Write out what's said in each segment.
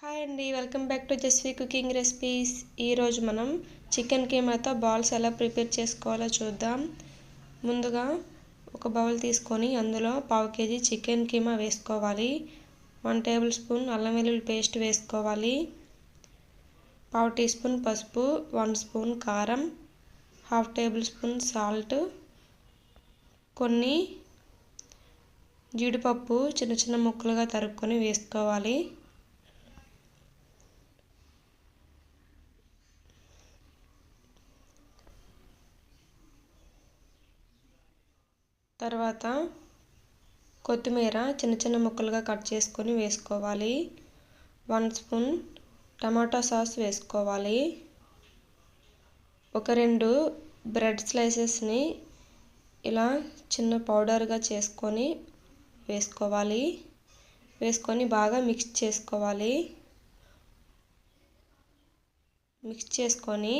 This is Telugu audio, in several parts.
హాయ్ అండి welcome back to Jasvi cooking recipes. ఈరోజు మనం చికెన్ కీమాతో బాల్స్ ఎలా ప్రిపేర్ చేసుకోవాలో చూద్దాం. ముందుగా ఒక బౌల్ తీసుకొని అందులో పావు కేజీ చికెన్ కీమా వేసుకోవాలి. వన్ టేబుల్ స్పూన్ అల్లం వెల్లుల్లి పేస్ట్ వేసుకోవాలి. పావు టీ స్పూన్ పసుపు వన్ స్పూన్ కారం హాఫ్ టేబుల్ స్పూన్ సాల్ట్ కొన్ని జీడిపప్పు చిన్న చిన్న ముక్కలుగా తరుక్కొని వేసుకోవాలి. తర్వాత కొత్తిమీర చిన్న చిన్న ముక్కలుగా కట్ చేసుకొని వేసుకోవాలి. వన్ స్పూన్ టమాటా సాస్ వేసుకోవాలి. ఒక రెండు బ్రెడ్ స్లైసెస్ని ఇలా చిన్న పౌడర్గా చేసుకొని వేసుకోవాలి. వేసుకొని బాగా మిక్స్ చేసుకోవాలి. మిక్స్ చేసుకొని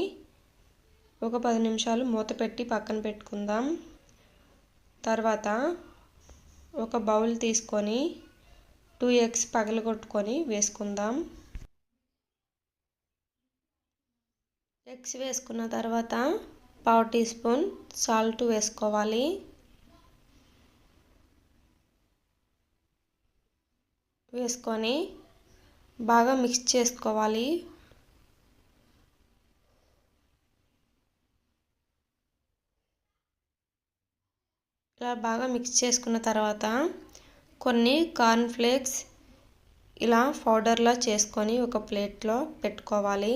ఒక పది నిమిషాలు మూత పెట్టి పక్కన పెట్టుకుందాం. తర్వాత ఒక బౌల్ తీసుకొని టూ ఎగ్స్ పగలగొట్టుకొని వేసుకుందాం. ఎగ్స్ వేసుకున్న తర్వాత పావు టీ స్పూన్ సాల్ట్ వేసుకోవాలి. వేసుకొని బాగా మిక్స్ చేసుకోవాలి. ఇలా బాగా మిక్స్ చేసుకున్న తర్వాత కొన్ని కార్న్ఫ్లేక్స్ ఇలా పౌడర్లా చేసుకొని ఒక ప్లేట్లో పెట్టుకోవాలి.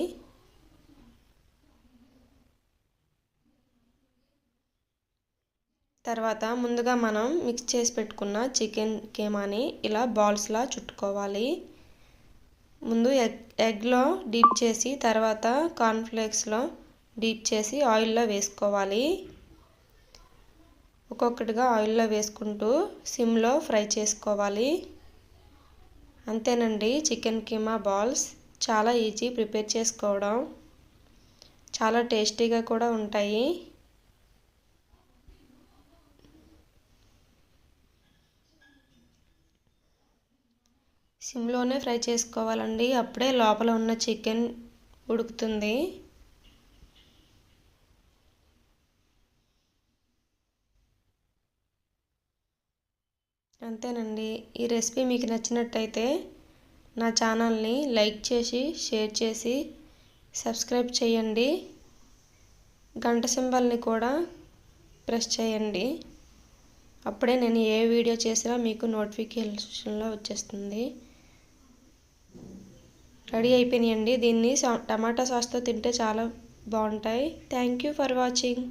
తర్వాత ముందుగా మనం మిక్స్ చేసి పెట్టుకున్న చికెన్ కేమాని ఇలా బాల్స్లా చుట్టుకోవాలి. ముందు ఎగ్ ఎగ్లో డీప్ చేసి తర్వాత కార్న్ఫ్లేక్స్లో డీప్ చేసి ఆయిల్లో వేసుకోవాలి. ఒక్కొక్కటిగా ఆయిల్లో వేసుకుంటూ సిమ్లో ఫ్రై చేసుకోవాలి. అంతేనండి చికెన్ కీమా బాల్స్ చాలా ఈజీ ప్రిపేర్ చేసుకోవడం. చాలా టేస్టీగా కూడా ఉంటాయి. సిమ్లోనే ఫ్రై చేసుకోవాలండి అప్పుడే లోపల ఉన్న చికెన్ ఉడుకుతుంది. అంతేనండి. ఈ రెసిపీ మీకు నచ్చినట్టయితే నా ఛానల్ని లైక్ చేసి షేర్ చేసి సబ్స్క్రైబ్ చేయండి. గంట సింబల్ని కూడా ప్రెస్ చేయండి. అప్పుడే నేను ఏ వీడియో చేసినా మీకు నోటిఫికేషన్లో వచ్చేస్తుంది. రెడీ అయిపోయినాయండి. దీన్ని టమాటా సాస్తో తింటే చాలా బాగుంటాయి. Thank you for watching.